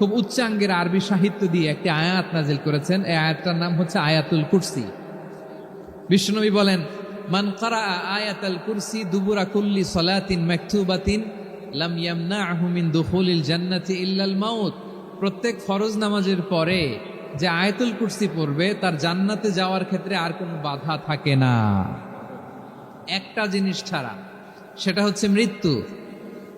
খুব উচ্চাঙ্গের আরবি সাহিত্য দিয়ে একটি আয়াত নাজিল করেছেন। এই আয়াতটার নাম হচ্ছে আয়াতুল কুরসি। বিষ্ণুনবী বলেন, মান কারা আয়াতাল কুরসি দুবুরা কুল্লি সলাতিন মাকতুবাতিন লাম ইয়ামনাহু মিন দুখুলিল জান্নাতি ইল্লাল মাউত। প্রত্যেক ফরজ নামাজের পরে যে আয়াতুল কুরসি পড়বে, তার জান্নাতে যাওয়ার ক্ষেত্রে আর কোনো বাধা থাকে না। একটা জিনিস ছাড়া, সেটা হচ্ছে মৃত্যু।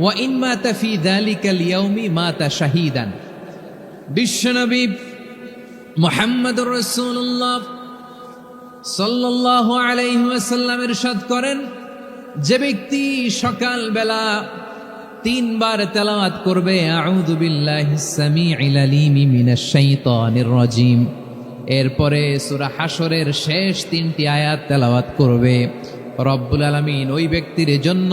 ওয়া ইন মা তাফি দালিকাল ইয়াউমি মা তা শাহিদান। বিশ্বনবী মোহাম্মদুর রসুল্লাহ সাল্লাহ আলাইসাল্লামের সদ করেন, যে ব্যক্তি সকালবেলা তিনবার তেলাওয়াত করবে রাজিম। এরপরে সূরা হাসরের শেষ তিনটি আয়াত তেলাওয়াত করবে। রব্বুল আলমিন ওই ব্যক্তির জন্য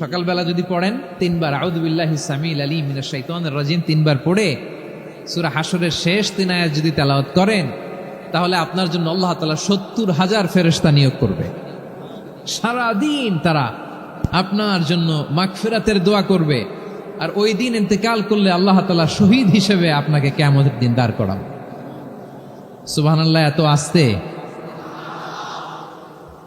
সকালবেলা যদি পড়েন, তিনবার আউদুবিল্লাহি সামিল আলী মিনাশ শাইতানির রাজিম তিনবার পড়ে, সুরা হাসরের শেষ তিন আয়াত যদি তেলাওয়াত করেন, তাহলে আপনার জন্য আল্লাহ তাআলা সত্তর হাজার ফেরেশতা নিয়োগ করবে। সারাদিন তারা আপনার জন্য মাগফিরাতের দোয়া করবে, আর ওই দিন ইন্তেকাল করলে আল্লাহ তালা শহীদ হিসেবে আপনাকে কেমন দিন দাঁড় করান সুবাহ এত আসতে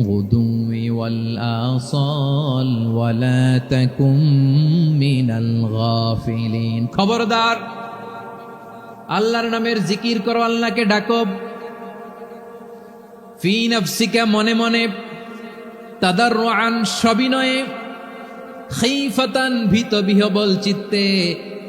بالغدو والآصال ولا تكن من الغافلين খবরদার আল্লাহর নামের জিকির করো আল্লাহকে ডাকো ফি নফসিকা মনে মনে তাদার আন সবিনয়ে খেইফাতান ভীত বিহবল চিত্তে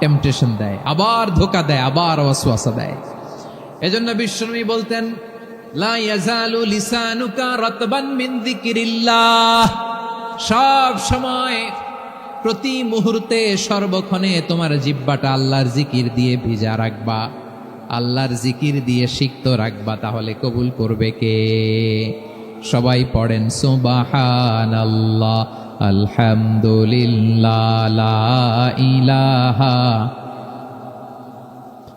টেম্পটেশন দেয়, আবার ধোকা দেয়, আবার ওয়াসওয়াসা দেয়। এজন্য বিশ্বনবী বলতেন, লা ইয়াজালু লিসানুকা রাতবান মিন যিকিরিল্লাহ। সব সময় প্রতি মুহূর্তে সর্বক্ষণে তোমার জিব্বাটা আল্লাহর জিকির দিয়ে ভিজা রাখবা। আল্লাহর জিকির দিয়ে সিক্ত রাখবা, তাহলে কবুল করবে কে? সবাই পড়েন সুবাহান আল্লাহ আলহামদুলিল্লাহ, লা ইলাহা।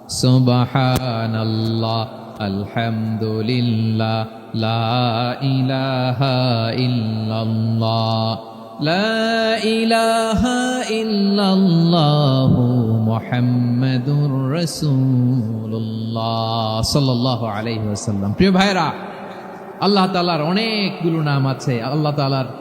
সুবহানাল্লাহ, আলহামদুলিল্লাহ, লা ইলাহা ইল্লাল্লাহ। লা ইলাহা ইল্লাল্লাহ মুহাম্মাদুর রাসূলুল্লাহ, সাল্লাল্লাহু প্রিয় ভাইরা আল্লাহ তাআলার অনেকগুলো নাম আছে। আল্লাহ তালার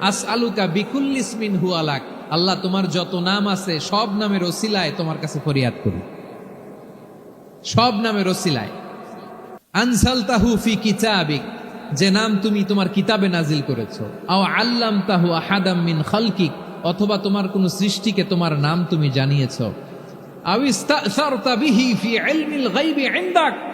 আস আলুকা বিকুল্লিসমিন হু আলাক আল্লাহ তোমার যত নাম আছে, সব নামের ওসিলায় তোমার কাছে ফরিয়াদ করি। সব নামের ওসিলায়। আনসাল তাহু ফি কিতাবিক। যে নাম তুমি তোমার কিতাবে নাজিল করেছ। আও আল্লাম তাহু আহাদাম মিন খালকিক। অথবা তোমার কোন সৃষ্টিকে তোমার নাম তুমি জানিয়েছো। আও ইস্তাসারতা বিহি ফি ইলমিল গায়বি ইনদাক।